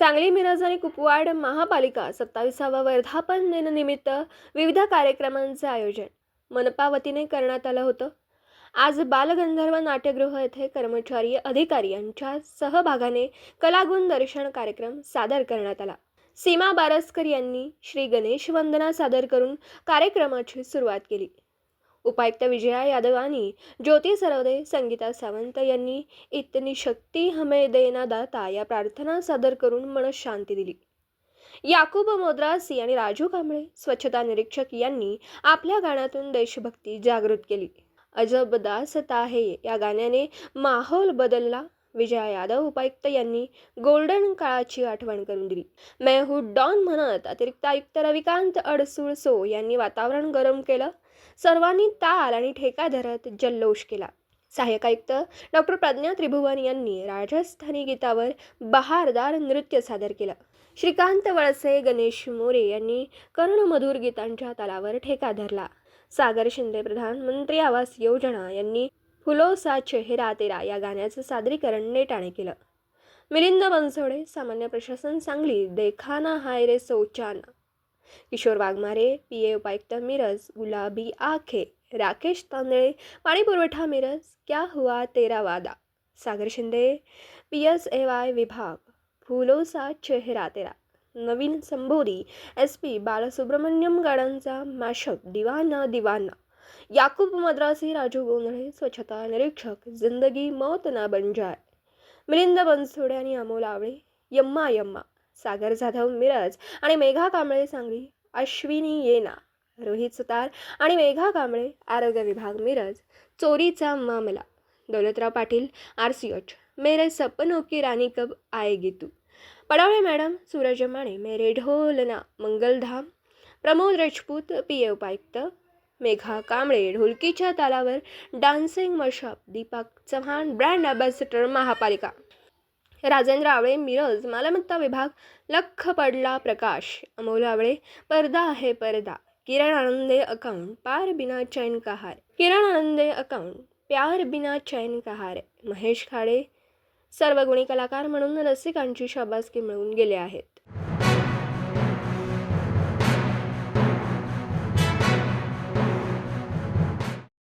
सांगली मिरज आणि कुपवाड महापालिका सत्ताविसावा वर्धापन दिनानिमित्त विविध कार्यक्रमांचे आयोजन मनपा वतीने करण्यात आलं होतं. आज बालगंधर्व नाट्यगृह येथे कर्मचारी अधिकारी यांच्या सहभागाने कलागुण दर्शन कार्यक्रम सादर करण्यात आला. सीमा बारसकर यांनी श्री गणेश वंदना सादर करून कार्यक्रमाची सुरुवात केली. उपायुक्त विजया यादव आणि ज्योती सरवदे संगीता सावंत यांनी इतनी शक्ती हमे देना दाता या प्रार्थना सादर करून मनशांती दिली. याकूब मोद्रासी आणि राजू कांबळे स्वच्छता निरीक्षक यांनी आपल्या गाण्यातून देशभक्ती जागृत केली. अजब दासता आहे या गाण्याने माहोल बदलला विजया यादव उपायुक्त यांनी गोल्डन काळाची आठवण करून दिली. मैं डॉन म्हणत अतिरिक्त आयुक्त रविकांत अडसुळसो यांनी वातावरण गरम केलं. सर्वांनी ताल आणि ठेका धरत जल्लोष केला. सहाय्यक आयुक्त डॉक्टर प्रज्ञा त्रिभुवन यांनी राजस्थानी गीतावर बहारदार नृत्य सादर केलं. श्रीकांत वळसे गणेश मोरे यांनी कर्णमधुर गीतांच्या तालावर ठेका धरला. सागर शिंदे प्रधानमंत्री आवास योजना यांनी फुलो सा चेहरा तेरा या गाण्याचं सादरीकरण नेटाने केलं. मिलिंद बनसोडे सामान्य प्रशासन सांगली देखाना हाय रे सोचाना. किशोर वाघमारे पी ए उपायुक्त मिरज गुलाबी आखे राकेश तांदळे पाणीपुरवठा मिरज क्या हुआ तेरा वादा. Sagar Shinde P S A Y विभाग फुलो सा चेहरा तेरा. नवीन संबोधी एस पी बालसुब्रमण्यम गाडांचा मॅशअप दिवाना दिवाना. याकूब मद्रासी राजू गोंधळे स्वच्छता निरीक्षक जिंदगी मौत ना बन जाय मिलिंद बनसोडे आणि अमोल आवळे यम्मा यम्मा सागर जाधव मिरज आणि मेघा कांबळे सांगली अश्विनी येना रोहित सुतार आणि मेघा कांबळे आरोग्य विभाग मिरज चोरीचा मामला Daulatrao Patil R C H मेरे सपनों की रानी कब आएगी तू? पडावळे मॅडम सूरज माने मेरे ढोलना मंगलधाम प्रमोद राजपूत पी ए उपायुक्त मेघा कांबळे ढोलकीच्या तालावर dancing mashup Deepak Chavan brand ambassador महापालिका. राजेंद्र आवळे मिरज मालमत्ता विभाग लख पडला प्रकाश. अमोल आवळे पर्दा आहे पर्दा. किरण आनंदे अकाउंट पार बिना चैन कहार. किरण आनंदे अकाउंट प्यार बिना चैन कहार. महेश खाडे सर्व गुणी कलाकार म्हणून रसिकांची शाबासकी मिळवून गेले आहेत.